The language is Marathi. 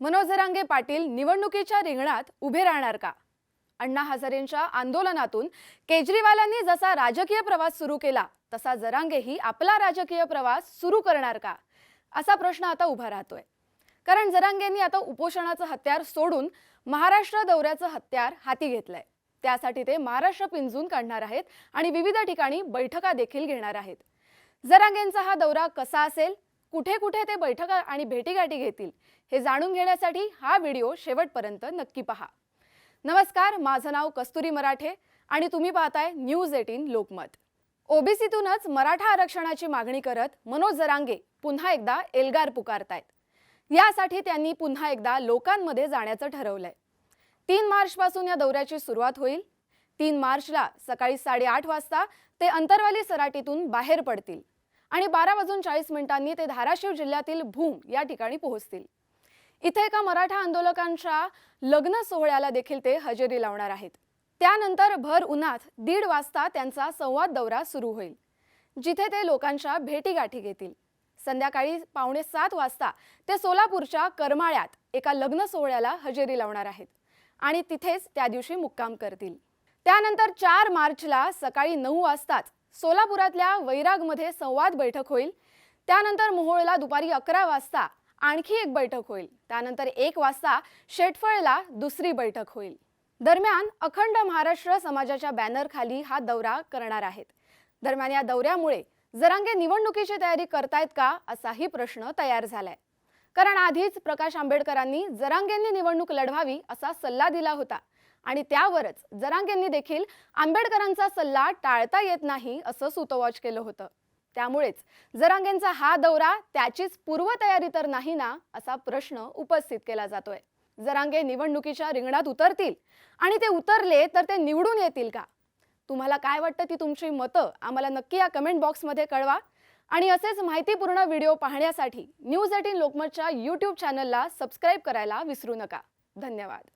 मनोज जरांगे पाटील निवडणुकीच्या रिंगणात उभे राहणार का? अण्णा हजारेंच्या आंदोलनातून केजरीवालांनी जसा राजकीय प्रवास सुरू केला तसा जरांगेही आपला राजकीय प्रवास सुरू करणार का? असा प्रश्न आता उभा राहतोय. कारण जरांगेंनी आता उपोषणाचं हत्यार सोडून महाराष्ट्र दौऱ्याचं हत्यार हाती घेतलंय. त्यासाठी ते महाराष्ट्र पिंजून काढणार आहेत आणि विविध ठिकाणी बैठका देखील घेणार आहेत. जरांगेंचा हा दौरा कसा असेल? कुठे कुठे ते बैठका आणि भेटीगाठी घेतील हे जाणून घेण्यासाठी हा व्हिडिओ शेवटपर्यंत नक्की पहा. नमस्कार माझं नाव कस्तुरी मराठे आणि तुम्ही पाहताय न्यूज एटीन लोकमत. ओबीसीतूनच मराठा आरक्षणाची मागणी करत मनोज जरांगे पुन्हा एकदा एल्गार पुकारतायत. यासाठी त्यांनी पुन्हा एकदा लोकांमध्ये जाण्याचं ठरवलंय. तीन मार्चपासून या दौऱ्याची सुरुवात होईल. तीन मार्चला सकाळी साडेआठ वाजता ते अंतरवाली सराटीतून बाहेर पडतील. आणि बारा वाजून चाळीस मिनिटांनी ते धाराशिव जिल्ह्यातील भूम या ठिकाणी पोहोचतील. इथे एका मराठा आंदोलकांच्या लग्न सोहळ्याला देखील ते हजेरी लावणार आहेत. त्यानंतर भर उन्हात दीड वाजता त्यांचा संवाद दौरा सुरू होईल जिथे ते लोकांच्या भेटीगाठी घेतील. संध्याकाळी पावणे सात वाजता ते सोलापूरच्या करमाळ्यात एका लग्न सोहळ्याला हजेरी लावणार आहेत आणि तिथेच त्या दिवशी मुक्काम करतील. त्यानंतर चार मार्चला सकाळी नऊ वाजताच सोलापुरातल्या वैरागमध्ये संवाद बैठक होईल. त्यानंतर मोहोळला दुपारी अकरा वाजता आणखी एक बैठक होईल. त्यानंतर एक वाजता शेटफळला दुसरी बैठक होईल. दरम्यान अखंड महाराष्ट्र समाजाच्या बॅनरखाली हा दौरा करणार आहेत. दरम्यान या दौऱ्यामुळे जरांगे निवडणुकीची तयारी करतायत का असाही प्रश्न तयार झालाय. कारण आधीच प्रकाश आंबेडकरांनी जरांगेंनी निवडणूक लढवावी असा सल्ला दिला होता. आणि त्यावरच जरांगेंनी देखील आंबेडकरांचा सल्ला टाळता येत नाही असं सुतोवाच केलं होतं. त्यामुळेच जरांगेंचा हा दौरा त्याचीच पूर्वतयारी तर नाही ना असा प्रश्न उपस्थित केला जातोय. जरांगे निवडणुकीच्या रिंगणात उतरतील आणि ते उतरले तर ते निवडून येतील का? तुम्हाला काय वाटतं ती तुमची मतं? आम्हाला नक्की या कमेंट बॉक्समध्ये कळवा. आणि असेच माहितीपूर्ण व्हिडिओ पाहण्यासाठी न्यूज एटीन लोकमतच्या यूट्यूब चॅनलला सबस्क्राईब करायला विसरू नका. धन्यवाद.